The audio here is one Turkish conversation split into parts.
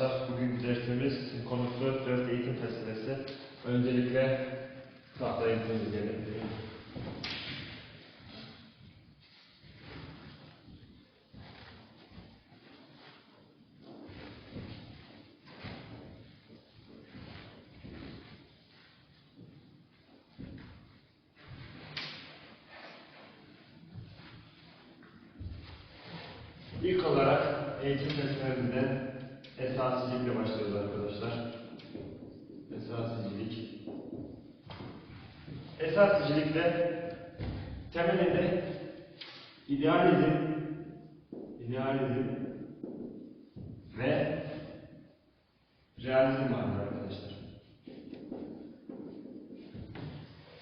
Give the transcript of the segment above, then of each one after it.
arkadaşlar. Bugünkü dersimiz konusu 4 eğitim felsefesi. Öncelikle tahta eğitimimiz diyelim. İlk olarak eğitim felsefesinden esasicilikle başlıyoruz arkadaşlar. Esasicilik. Esasicilikte temelinde idealizm, idealizm ve realizm vardır arkadaşlar.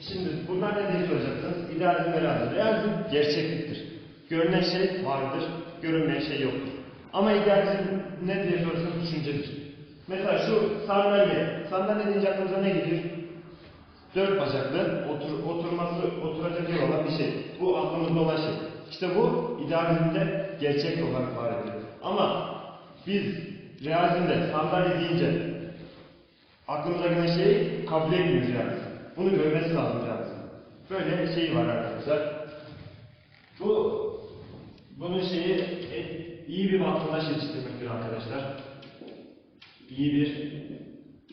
Şimdi bunlar ne diye soracaksınız? İdealizm ve realizm. Realizm gerçekliktir. Görünen şey vardır, görünmeyen şey yoktur. Ama idealizm ne diye sorarsanız düşüncedir. Mesela şu sandalye. Sandalye deyince aklınıza ne geliyor? Dört bacaklı, otur, oturması, oturacak yer olan bir şey. Bu aklımızda olan şey. İşte bu idealizmde gerçek olarak var ediyor. Ama biz realizmde sandalye deyince aklımıza gelen şeyi kabul etmiyoruz yani. Bunu görmesi lazım yani. Böyle şey var arkadaşlar. Bu bunun şeyi e, iyi bir vatandaş yetiştirmektir arkadaşlar. İyi bir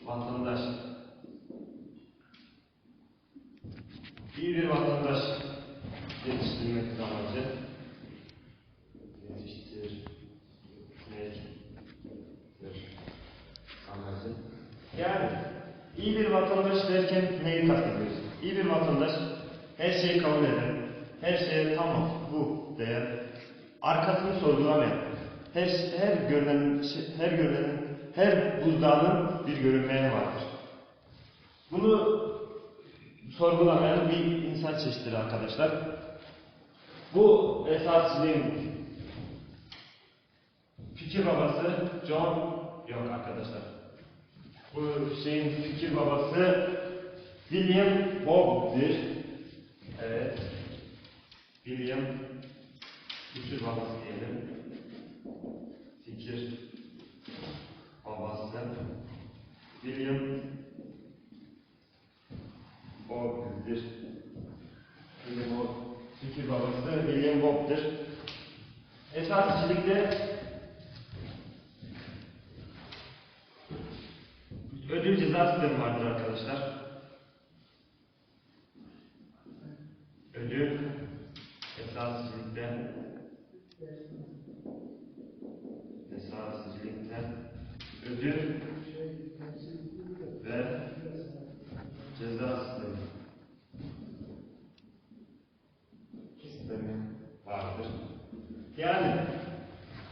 vatandaş. İyi bir vatandaş yetiştirmektir amacı. Yetiştirmektir amacı. Yani iyi bir vatandaş derken neyi kastediyoruz? İyi bir vatandaş her şeyi kabul eden, her şeye tamam bu diyen, arkasını sorgulamayan, her her görünen her görünenin her buzdağının bir görünmeyeni vardır. Bunu sorgulamayan bir insan çeşididir arkadaşlar. Bu esasçılığın fikir babası John yok arkadaşlar. Bu şeyin fikir babası William Hobbes'dir. Evet. William fikir babası diyelim. Fikir babası William Hobbes'dir. William Hobbes fikir babası William Hobbes'dir. Esasçılıkta ödül ceza sistemi vardır arkadaşlar. Ödül esasçılıkta esasçılıkta ödül ve ceza sistemi sistemi vardır. Yani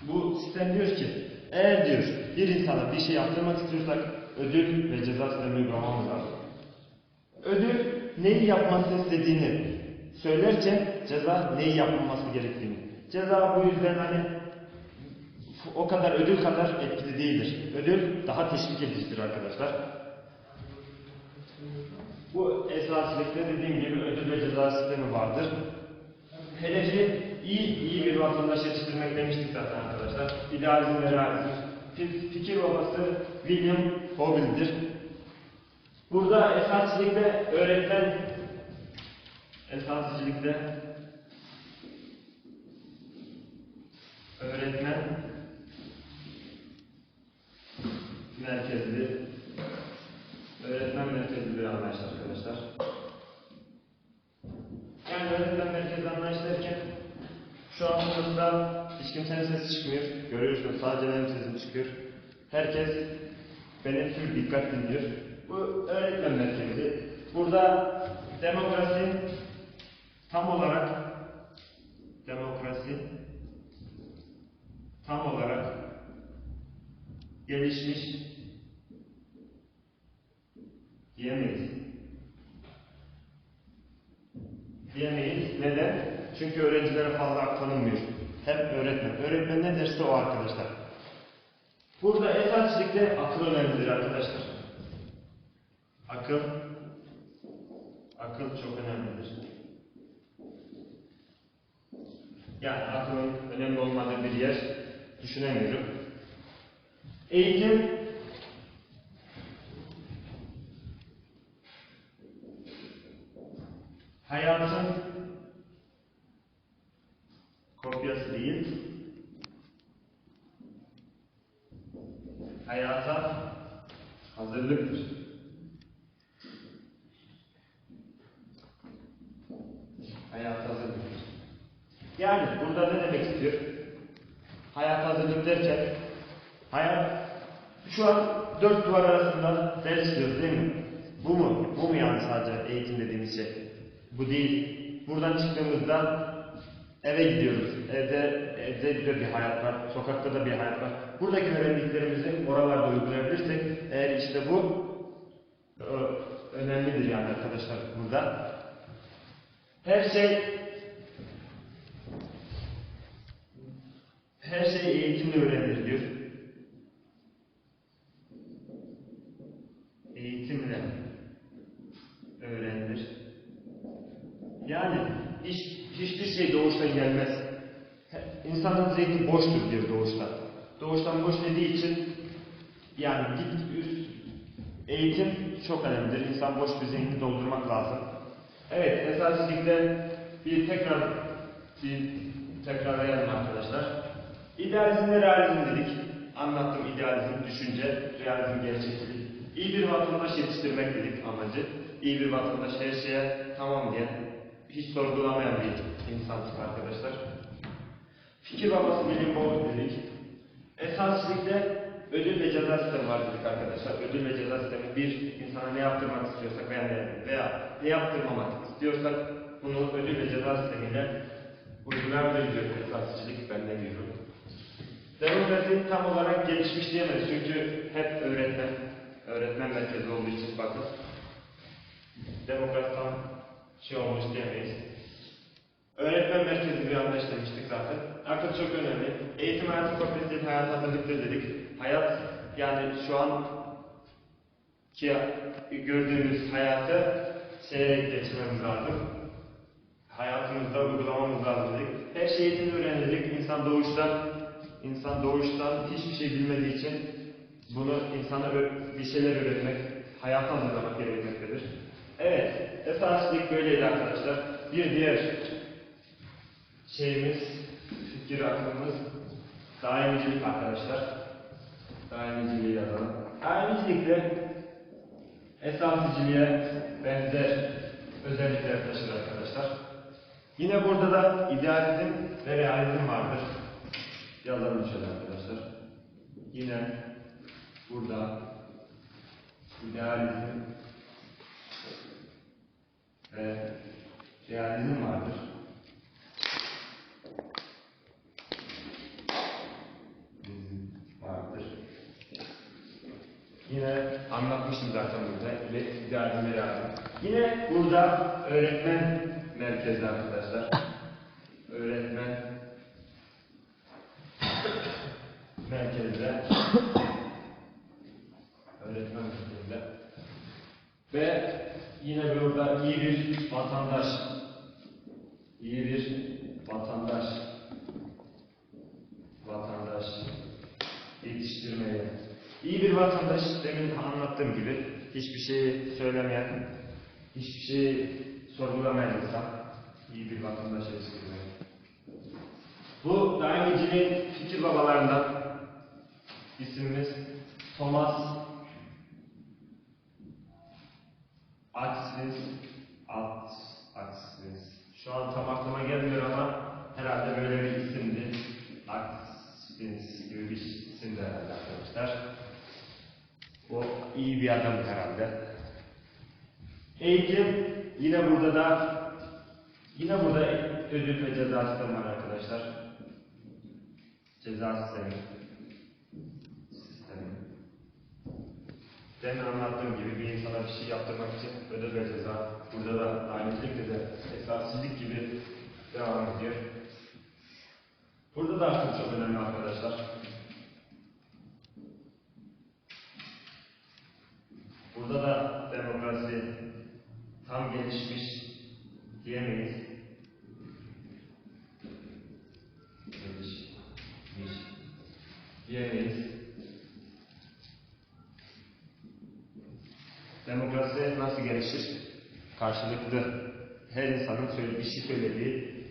bu sistem diyor ki eğer diyor bir insana bir şey yaptırmak istiyorsak ödül ve ceza sistemi uygulamamız lazım. Ödül neyi yapması istediğini söylerken ceza neyi yapılması gerektiğini. Ceza bu yüzden hani o kadar ödül kadar etkili değildir. Ödül daha teşvik edicidir arkadaşlar. Bu esaslıkta dediğim gibi ödül ve ceza sistemi vardır. Hedefi iyi, iyi bir vatandaş yetiştirmek demiştik zaten arkadaşlar. İdealizm ve realizm. Fi- Fikir babası William Hobbes'dir. Burada esasçılıkta öğretmen esasçılıkta öğretmen merkezli öğretmen merkezli bir anlayış arkadaşlar. Yani öğretmen merkezli anlayış şu an sınıfta hiç kimsenin sesi çıkmıyor. Görüyorsunuz sadece benim sesim çıkıyor. Herkes benim tür dikkat dinliyor. Bu öğretmen merkezli. Burada demokrasi tam olarak demokrasi tam olarak gelişmiş diyemeyiz. Diyemeyiz. Neden? Çünkü öğrencilere fazla aktarılmıyor. Hep öğretmen. Derse o arkadaşlar. Burada esasçılıkta akıl önemlidir arkadaşlar. Akıl akıl çok önemlidir. Yani aklın önemli olmadığı bir yer düşünemiyorum. Eğitim hayatın kopyası değil, hayata hazırlıktır. Hayata hazırlıktır. Yani burada ne demek istiyor? Hayat hazırlık derken, hayat şu an dört duvar arasında ders işliyoruz değil mi? Bu mu? Bu mu yani sadece eğitim dediğimiz şey? Bu değil. Çıktığımızda eve gidiyoruz. Evde, evde de bir hayat var. Sokakta da bir hayat var. Buradaki öğrendiklerimizi oralarda uygulayabilirsek eğer işte bu ö- önemlidir yani arkadaşlar burada. Her şey her şey eğitimle öğrenilir diyor. Eğitimle öğrenilir. Yani hiç, hiçbir şey doğuştan gelmez. İnsanın zihni boştur diyor doğuştan. Doğuştan boş dediği için yani git üst eğitim çok önemlidir. İnsan boş bir zihnini doldurmak lazım. Evet, esas ligde bir tekrar bir tekrarlayalım arkadaşlar. İdealizm ve realizm dedik. Anlattım idealizm, düşünce, realizm gerçeklik. İyi bir vatandaş yetiştirmek dedik amacı. İyi bir vatandaş her şeye tamam diyen, hiç sorgulamayan bir insansın arkadaşlar. Fikir babası bilim bol dedik. Esas ligde ödül ve ceza sistemi var dedik arkadaşlar. Ödül ve ceza sistemi bir insana ne yaptırmak istiyorsak veya ne, veya ne yaptırmamak istiyorsak bunu ödül ve ceza sistemiyle uygulayabiliriz diyor esasçılık ben ne diyorum. Demokrasi tam olarak gelişmiş diyemeyiz çünkü hep öğretmen, öğretmen merkezi olduğu için bakın. Demokrasi tam şey olmuş diyemeyiz. Öğretmen merkezi bir anlayış demiştik zaten. Artık çok önemli. Eğitim hayatı değil, hayat hazırlıktır dedik. Hayat yani şu an ki gördüğümüz hayatı şeye geçirmemiz lazım. Hayatımızda uygulamamız lazım dedik. Her şeyi eğitimle öğrenirdik. İnsan doğuştan insan doğuştan hiçbir şey bilmediği için bunu insana bir şeyler öğretmek, hayata hazırlamak gerekmektedir. Evet, esaslık böyleydi arkadaşlar. Bir diğer şeyimiz, fikir akımımız daimicilik arkadaşlar. Daimiciliği yazalım. Daimicilikte esasiciliğe benzer özellikler taşır arkadaşlar. Yine burada da idealizm ve realizm vardır. Yazalım şöyle arkadaşlar. Yine burada idealizm ve realizm vardır. vardır. Yine anlatmıştım zaten burada. Ve idealizm ve realizm. Yine burada öğretmen merkezli arkadaşlar. öğretmen merkezde. öğretmen merkezde. Ve yine burada iyi bir vatandaş. iyi bir vatandaş. Vatandaş yetiştirmeye. İyi bir vatandaş demin anlattığım gibi hiçbir şey söylemeyen, hiçbir şey sorgulamayan insan. iyi bir vatandaş yetiştirmeye. Bu daimiciliğin fikir babalarından isimimiz Thomas Aksiniz, At, Aksiniz. Şu an tam aklıma gelmiyor ama herhalde böyle bir isimdi. Aksiniz gibi bir isimdi herhalde arkadaşlar. O iyi bir adam herhalde. Eğitim yine burada da yine burada ödül ve ceza sistemi var arkadaşlar. Ceza sistemi. Sistemi. Demin anlattığım gibi bir insana bir şey yaptırmak için ödül ve ceza. Burada da daimcilikte de esasizlik gibi devam ediyor. Burada da artık çok önemli arkadaşlar. Gelişir? Karşılıklı her insanın söyle, bir şey söylediği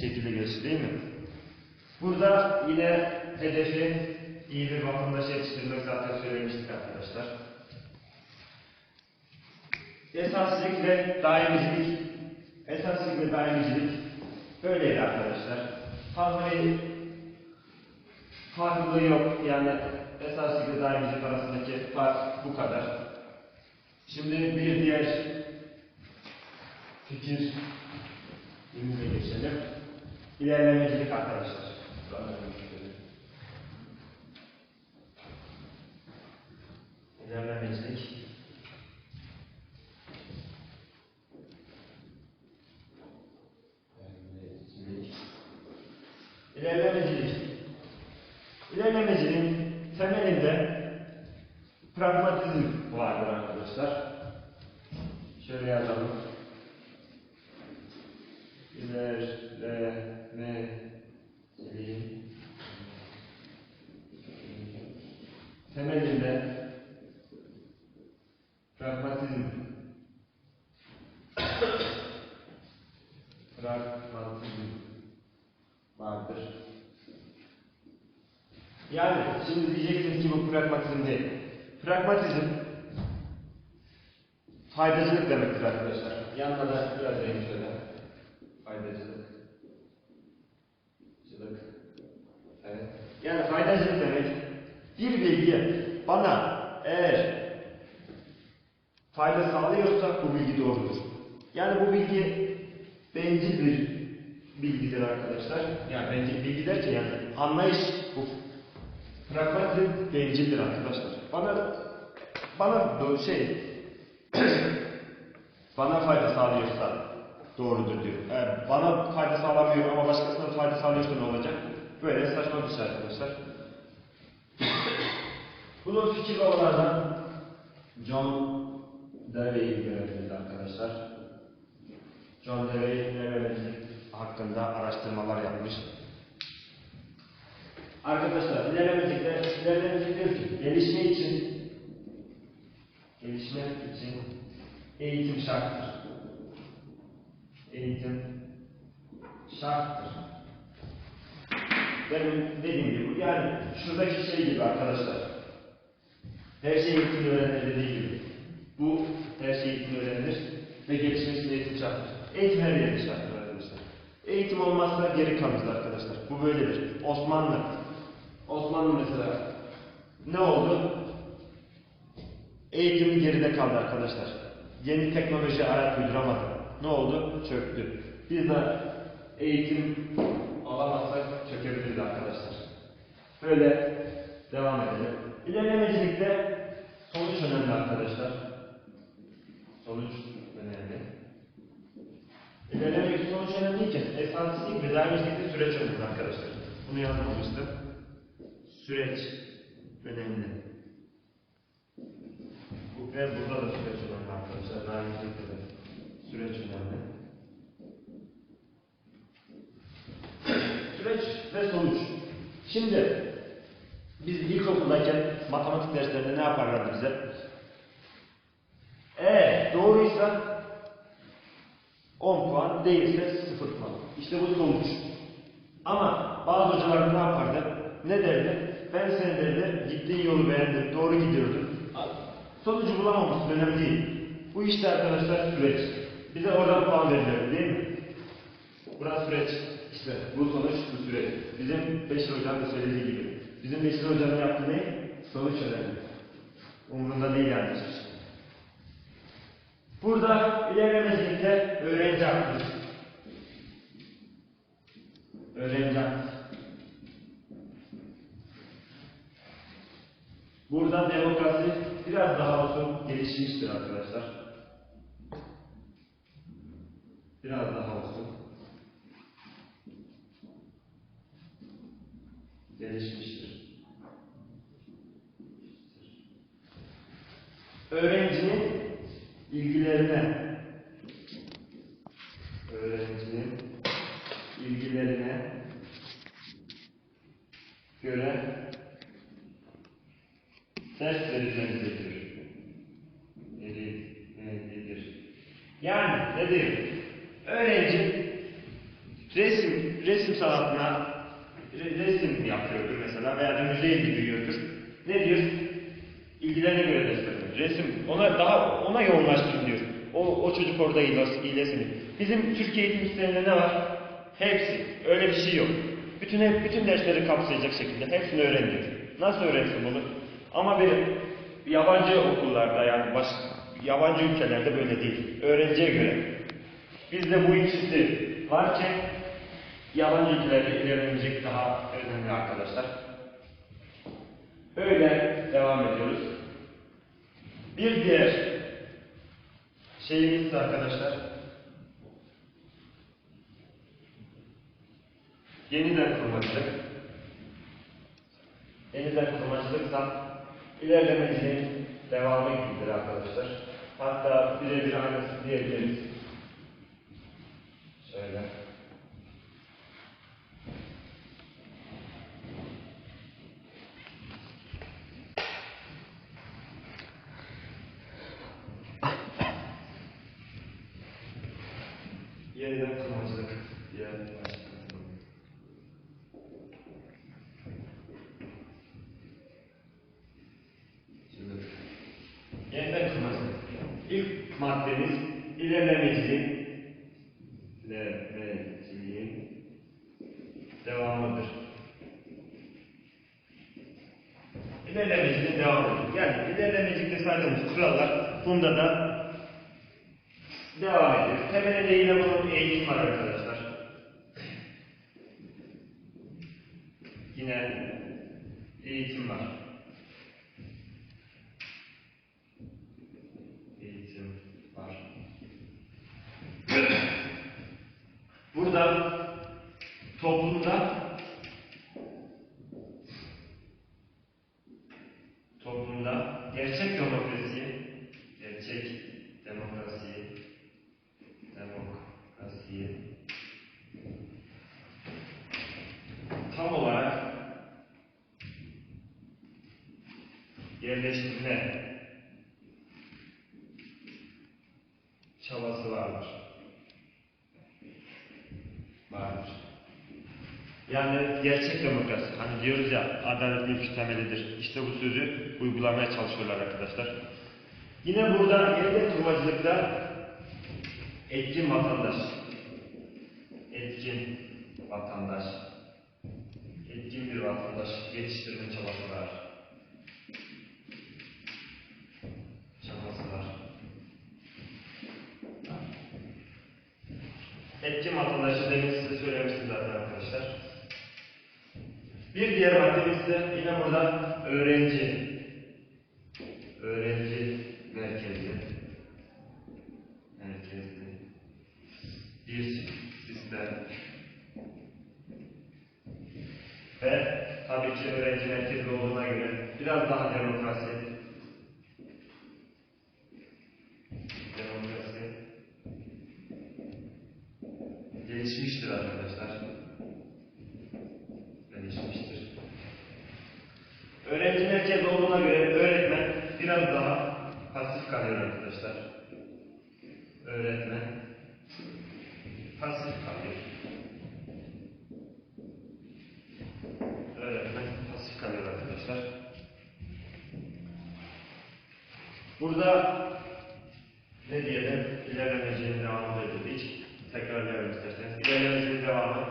şekilde gelişir değil mi? Burada yine hedefi iyi bir vatandaş yetiştirmek zaten söylemiştik arkadaşlar. Esaslık ve daimicilik. Esaslık ve daimicilik böyleydi arkadaşlar. Bir farklılığı yok. Yani esaslık ve daimicilik arasındaki fark bu kadar. Şimdi bir diğer fikir ürününe geçelim. İlerlemecilik arkadaşlar. İlerlemecilik. İlerlemecilik. İlerlemeciliğin temelinde pragmatizm vardır arkadaşlar. Şöyle yazalım. İlerlemeciliğin temelinde pragmatizm pragmatizm vardır. Yani şimdi diyeceksiniz ki bu pragmatizm değil. Pragmatizm faydacılık demektir arkadaşlar. Yanına da biraz renk şöyle. Faydacılık. Cılık. Evet. Yani faydacılık demek bir bilgi bana eğer fayda sağlıyorsa bu bilgi doğrudur. Yani bu bilgi bencil bir bilgidir arkadaşlar. Yani bencil bilgi derken yani anlayış bu. Pragmatizm bencildir arkadaşlar. Bana bana şey bana fayda sağlıyorsa doğrudur diyor. Eğer bana fayda sağlamıyor ama başkasına fayda sağlıyorsa ne olacak? Böyle saçma bir şey arkadaşlar. Bunun fikir babalardan John Dewey'i görebiliriz arkadaşlar. John Dewey hakkında araştırmalar yapmış. Arkadaşlar ilerlemecilikte ilerlemecilik diyor ki gelişme için gelişme için eğitim şarttır. Eğitim şarttır. Benim dediğim gibi yani şuradaki şey gibi arkadaşlar. Her şey eğitim öğrenilir dediği gibi. Bu her şey eğitim öğrenilir ve gelişmek için eğitim şarttır. Eğitim her yerde şarttır arkadaşlar. Eğitim olmazsa geri kalırız arkadaşlar. Bu böyledir. Osmanlı. Osmanlı mesela ne oldu? Eğitimi geride kaldı arkadaşlar. Yeni teknoloji ayak uyduramadı. Ne oldu? Çöktü. Biz de eğitim alamazsak çökebiliriz arkadaşlar. Böyle devam edelim. İlerlemecilikte sonuç önemli arkadaşlar. Sonuç önemli. İlerlemek sonuç önemliyken esansizlik ve daimcilikte süreç önemli arkadaşlar. Bunu yazmamıştım. Süreç önemli. Bu, ve burada da süreç önemli arkadaşlar. Daimcilikte de süreç önemli. Süreç ve sonuç. Şimdi biz ilkokuldayken matematik derslerinde ne yaparlardı bize? Eğer doğruysa 10 puan, değilse 0 puan. İşte bu sonuç. Ama bazı hocalar ne yapardı? Ne derdi? Ben seni derdi, gittiğin yolu beğendim, doğru gidiyordun. Sonucu bulamamışsın, önemli değil. Bu işte arkadaşlar süreç. Bize oradan puan verilir değil mi? Burası süreç. İşte bu sonuç, bu süreç. Bizim Beşir Hocam da söylediği gibi. Bizim Beşir Hoca'nın yaptığı ne? Sonuç önemli. Umurunda değil yani. Burada ilerlemecilikte öğrenci hakkı. Öğrenci hakkı. Burada demokrasi biraz daha olsun gelişmiştir arkadaşlar. Biraz daha olsun. Gelişmiştir. Öğrencinin ilgilerine öğrencinin ilgilerine göre ders verilmelidir. Verilmelidir. Yani ne diyeyim? Öğrenci resim, resim sanatına re- resim yapıyordur mesela veya da müzeye gidiyordur. Ne diyor? İlgilerine göre gösteriyor. Resim ona daha ona yoğunlaştırın diyor. O, o çocuk orada iyilesin. Bizim Türkiye eğitim sisteminde ne var? Hepsi. Öyle bir şey yok. Bütün bütün dersleri kapsayacak şekilde hepsini öğreniyor. Nasıl öğrensin bunu? Ama bir yabancı okullarda yani baş, yabancı ülkelerde böyle değil. Öğrenciye göre. Bizde bu ikisi varken yabancı ülkelerde ilerlenecek daha önemli arkadaşlar. Öyle devam ediyoruz. Bir diğer şeyimiz de arkadaşlar yeniden kurmacılık. Yeniden kurmacılıksa ilerlemeciliğin devamı gibidir arkadaşlar. Hatta birebir aynısı diyebiliriz. Şöyle. Yeniden kurmacılık diye başlayalım. Da Vardır. Yani gerçek demokrasi. Hani diyoruz ya adalet mülkü temelidir. İşte bu sözü uygulamaya çalışıyorlar arkadaşlar. Yine burada yeniden kurmacılıkta etkin vatandaş. Etkin vatandaş. Etkin bir vatandaş yetiştirme çabası var. Çabası var. Etkin vatandaşı demin size söylemiştim zaten arkadaşlar. Bir diğer maddemiz de yine burada. Öğrenci merkezli. Merkezli. Bir sistem. Ve tabii ki öğrenci merkezli olduğuna göre biraz daha demokrasi. Demokrasi gelişmiştir arkadaşlar. Gelişmiştir. Öğrenci merkezli olduğuna göre öğretmen biraz daha pasif kalıyor arkadaşlar. Öğretmen pasif kalıyor. Öğretmen pasif kalıyor arkadaşlar. Burada ne diyelim? İlerlemecinin devamı dedik. Tekrarlayalım isterseniz. İlerlemecinin devamı.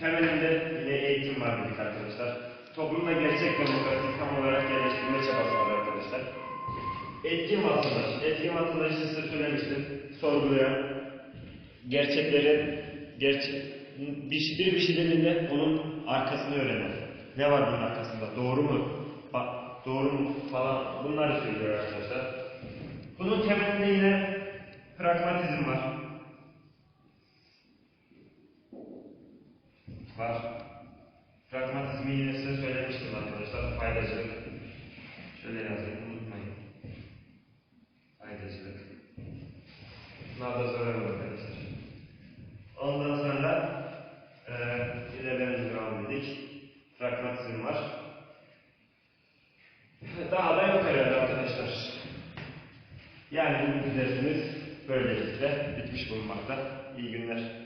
Temelinde yine eğitim var dedik arkadaşlar. Toplumda gerçek demokrasi tam olarak yerleştirme çabası var arkadaşlar. Etkin vatandaş. Etkin vatandaşı size söylemiştim. Sorgulayan, gerçeklerin, gerçek, bir, biri bir şey dediğinde onun arkasını öğrenen. Ne var bunun arkasında? Doğru mu? Bak, doğru mu? Falan bunları söylüyor arkadaşlar. Bunun temelinde yine pragmatizm var. Var. Pragmatizmi yine size söylemiştim arkadaşlar. Faydacılık. Şöyle yazayım unutmayın. Faydacılık. Bunlar da sorarım arkadaşlar. Ondan sonra e, ilerlememiz devam dedik. Pragmatizm var. Daha da. Yani bugünkü dersimiz böylelikle bitmiş bulunmakta. İyi günler.